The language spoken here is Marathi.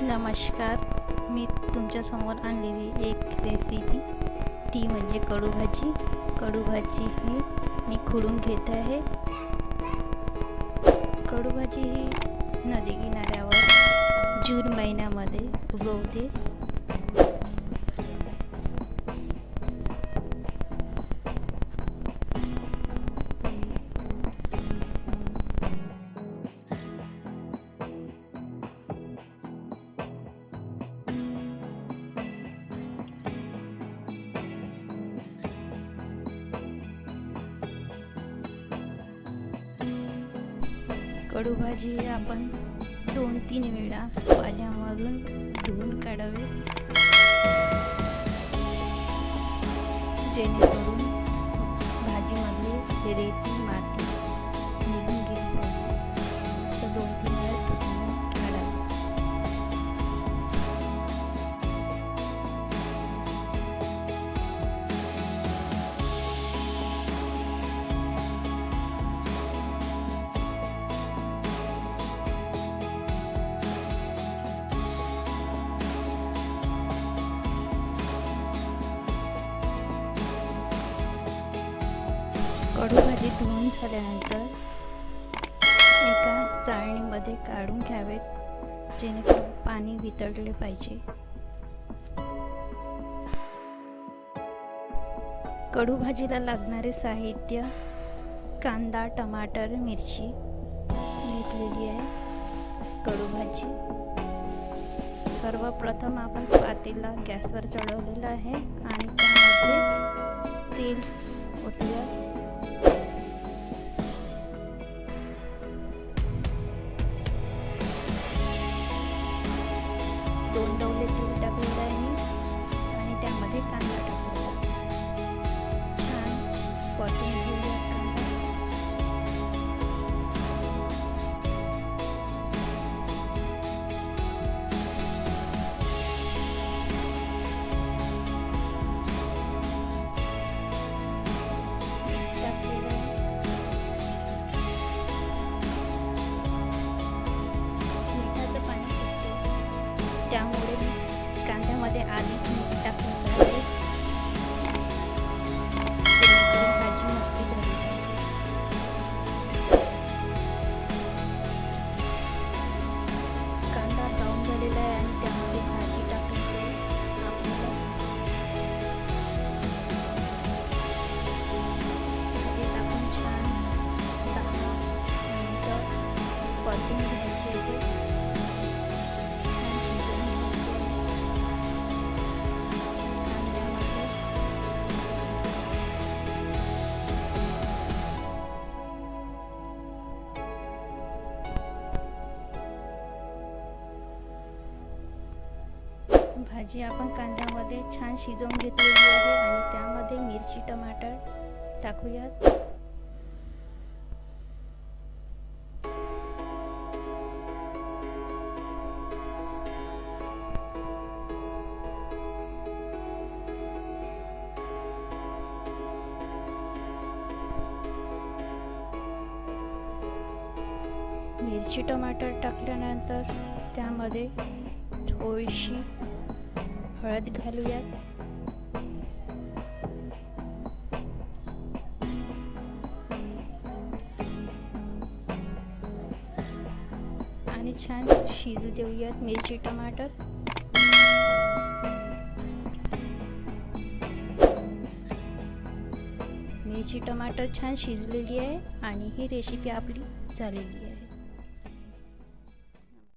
नमस्कार. मी तुमच्यासमोर आणलेली एक रेसिपी ती म्हणजे कडू भाजी. कडू भाजी ही मी खुडून घेत आहे. कडू भाजी ही नदी किनाऱ्यावर जून महिन्यामध्ये उगवते. कडू भाजी आपण दोन तीन वेळा पाण्यामधून धुवून काढावे. जेणेकरून भाजीमध्ये रेती कडू भाजी धुवून झाल्यानंतर एका चाळणीमध्ये काढून घ्यावेत जेणेकरून पाणी वितळले पाहिजे. कडू भाजीला लागणारे साहित्य कांदा टमाटर मिरची घेतलेली आहे. कडू भाजी सर्वप्रथम आपण पातेला गॅसवर चढवलेला आहे आणि त्यामध्ये तेल ओतूया दोन डवले त्यामुळे कांद्यामध्ये आधीच मीठ टाकून भाजी आपण कांद्यामध्ये छान शिजवून घेतलेली आहे आणि त्यामध्ये मिरची टमाटर टाकूयात. मिरची टमाटर टाकल्यानंतर त्यामध्ये थोडीशी हळद घालूयात आणि छान शिजू देऊयात मिरची टमाटर मिरची टमाटर छान शिजलेली आहे आणि ही रेसिपी आपली झालेली आहे.